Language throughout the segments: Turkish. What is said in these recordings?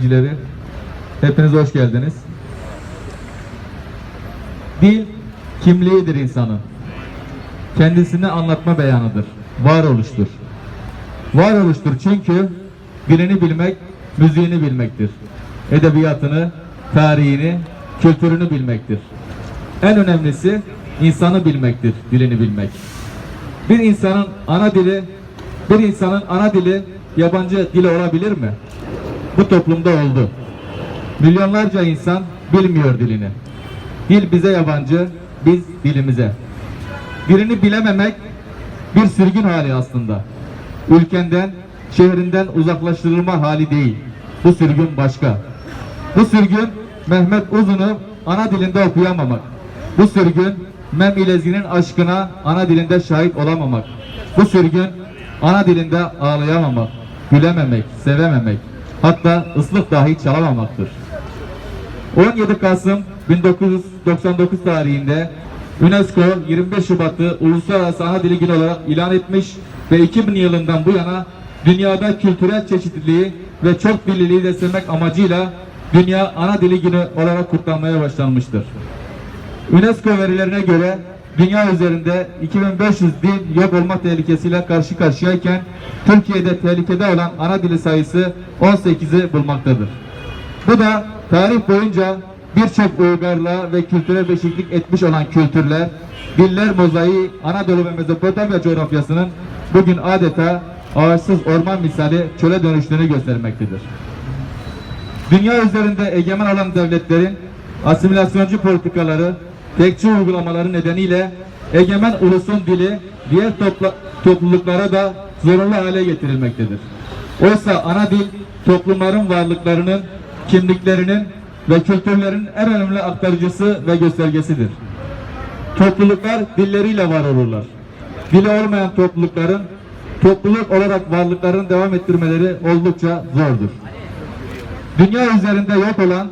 temsilcileri, hepiniz hoş geldiniz. Dil, kimliğidir insanın. Kendisini anlatma beyanıdır. Varoluştur. Varoluştur çünkü dilini bilmek, müziğini bilmektir. Edebiyatını, tarihini, kültürünü bilmektir. En önemlisi insanı bilmektir, dilini bilmek. Bir insanın ana dili, bir insanın ana dili yabancı dili olabilir mi? Bu toplumda oldu. Milyonlarca insan bilmiyor dilini. Dil bize yabancı, biz dilimize. Dilini bilememek bir sürgün hali aslında. Ülkenden, şehrinden uzaklaştırılma hali değil. Bu sürgün başka. Bu sürgün Mehmet Uzun'u ana dilinde okuyamamak. Bu sürgün Mem İlezi'nin aşkına ana dilinde şahit olamamak. Bu sürgün ana dilinde ağlayamamak, gülememek, sevememek, hatta ıslık dahi çalamamaktır. 17 Kasım 1999 tarihinde UNESCO 25 Şubat'ı Uluslararası Ana Dili Günü olarak ilan etmiş ve 2000 yılından bu yana dünyada kültürel çeşitliliği ve çok dilliliği desteklemek amacıyla Dünya Ana Dili Günü olarak kutlanmaya başlanmıştır. UNESCO verilerine göre dünya üzerinde 2500 dil yok olma tehlikesiyle karşı karşıyayken Türkiye'de tehlikede olan ana dili sayısı 18'i bulmaktadır. Bu da tarih boyunca birçok uygarlığa ve kültüre beşiklik etmiş olan kültürler, diller mozaiği Anadolu ve Mezopotamya coğrafyasının bugün adeta ağaçsız orman misali çöle dönüştüğünü göstermektedir. Dünya üzerinde egemen olan devletlerin asimilasyoncu politikaları, tekçi uygulamaları nedeniyle egemen ulusun dili diğer topla- topluluklara da zorunlu hale getirilmektedir. Oysa ana dil toplumların varlıklarının, kimliklerinin ve kültürlerinin en önemli aktarıcısı ve göstergesidir. Topluluklar dilleriyle var olurlar. Dili olmayan toplulukların topluluk olarak varlıklarını devam ettirmeleri oldukça zordur. Dünya üzerinde yok olan,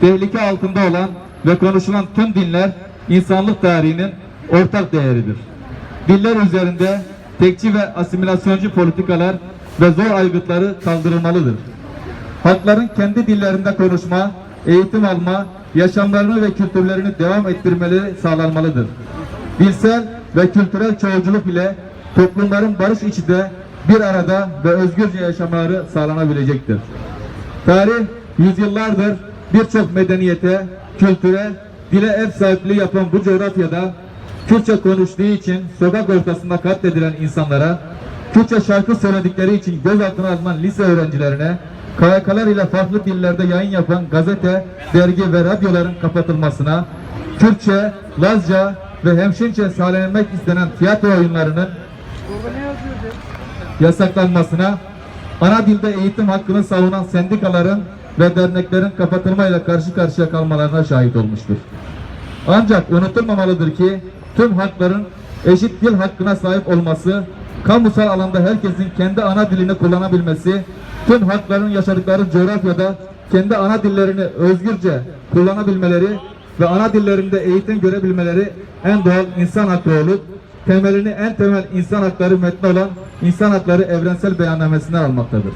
tehlike altında olan ve konuşulan tüm dinler insanlık tarihinin ortak değeridir. Diller üzerinde tekçi ve asimilasyoncu politikalar ve zor aygıtları kaldırılmalıdır. Halkların kendi dillerinde konuşma, eğitim alma, yaşamlarını ve kültürlerini devam ettirmeleri sağlanmalıdır. Dilsel ve kültürel çoğulculuk ile toplumların barış içinde bir arada ve özgürce yaşamaları sağlanabilecektir. Tarih yüzyıllardır birçok medeniyete, kültüre, dile ev sahipliği yapan bu coğrafyada Kürtçe konuştuğu için sokak ortasında katledilen insanlara, Kürtçe şarkı söyledikleri için gözaltına alınan lise öğrencilerine, KYK'lar ile farklı dillerde yayın yapan gazete, dergi ve radyoların kapatılmasına, Kürtçe, Lazca ve hemşince sağlanmak istenen tiyatro oyunlarının yasaklanmasına, ana dilde eğitim hakkını savunan sendikaların ve derneklerin kapatılmayla karşı karşıya kalmalarına şahit olmuştur. Ancak unutulmamalıdır ki tüm hakların eşit dil hakkına sahip olması, kamusal alanda herkesin kendi ana dilini kullanabilmesi, tüm hakların yaşadıkları coğrafyada kendi ana dillerini özgürce kullanabilmeleri ve ana dillerinde eğitim görebilmeleri en doğal insan hakkı olup temelini en temel insan hakları metni olan İnsan Hakları Evrensel Beyannamesi'nden almaktadır.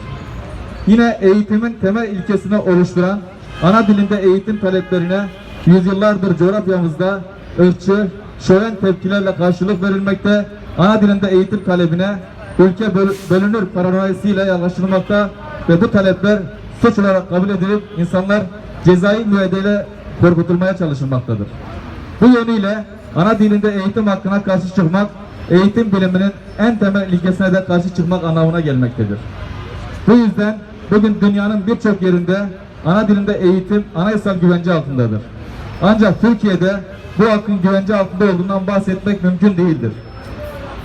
Yine eğitimin temel ilkesini oluşturan ana dilinde eğitim taleplerine yüzyıllardır coğrafyamızda ırkçı, şöven tepkilerle karşılık verilmekte, ana dilinde eğitim talebine ülke böl- bölünür paranoyasıyla yaklaşılmakta ve bu talepler suç olarak kabul edilip insanlar cezai müeyyidele korkutulmaya çalışılmaktadır. Bu yönüyle ana dilinde eğitim hakkına karşı çıkmak, eğitim biliminin en temel ilkesine de karşı çıkmak anlamına gelmektedir. Bu yüzden bugün dünyanın birçok yerinde ana dilinde eğitim anayasal güvence altındadır. Ancak Türkiye'de bu hakkın güvence altında olduğundan bahsetmek mümkün değildir.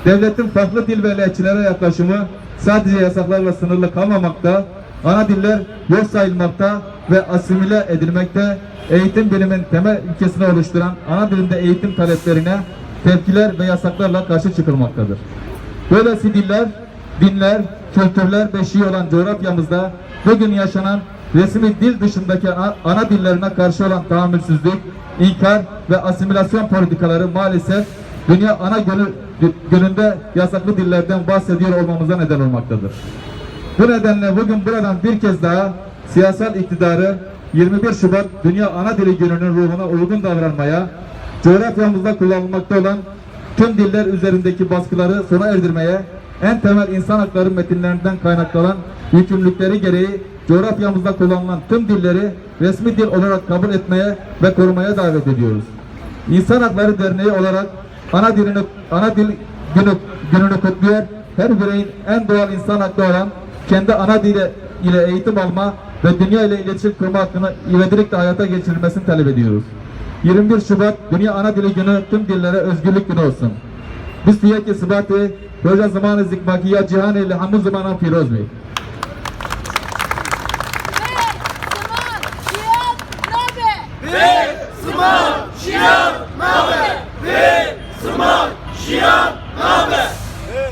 Devletin farklı dil ve lehçelere yaklaşımı sadece yasaklarla sınırlı kalmamakta, ana diller yok sayılmakta ve asimile edilmekte, eğitim bilimin temel ilkesini oluşturan ana dilinde eğitim taleplerine tepkiler ve yasaklarla karşı çıkılmaktadır. Böylesi diller, dinler, kültürler beşiği olan coğrafyamızda bugün yaşanan resmi dil dışındaki ana, dillerine karşı olan tahammülsüzlük, inkar ve asimilasyon politikaları maalesef dünya ana gönül, gününde yasaklı dillerden bahsediyor olmamıza neden olmaktadır. Bu nedenle bugün buradan bir kez daha siyasal iktidarı 21 Şubat Dünya Ana Dili Günü'nün ruhuna uygun davranmaya, coğrafyamızda kullanılmakta olan tüm diller üzerindeki baskıları sona erdirmeye, en temel insan hakları metinlerinden kaynaklanan yükümlülükleri gereği coğrafyamızda kullanılan tüm dilleri resmi dil olarak kabul etmeye ve korumaya davet ediyoruz. İnsan Hakları Derneği olarak ana dilini ana dil günü, gününü kutluyor. Her bireyin en doğal insan hakkı olan kendi ana dili ile eğitim alma ve dünya ile iletişim kurma hakkını ivedilikle hayata geçirilmesini talep ediyoruz. 21 Şubat Dünya Ana Dili Günü tüm dillere özgürlük günü olsun. Biz fiyaki sıbatı Roja zamanı zikmaki ya cihan ile hamu zamanı firoz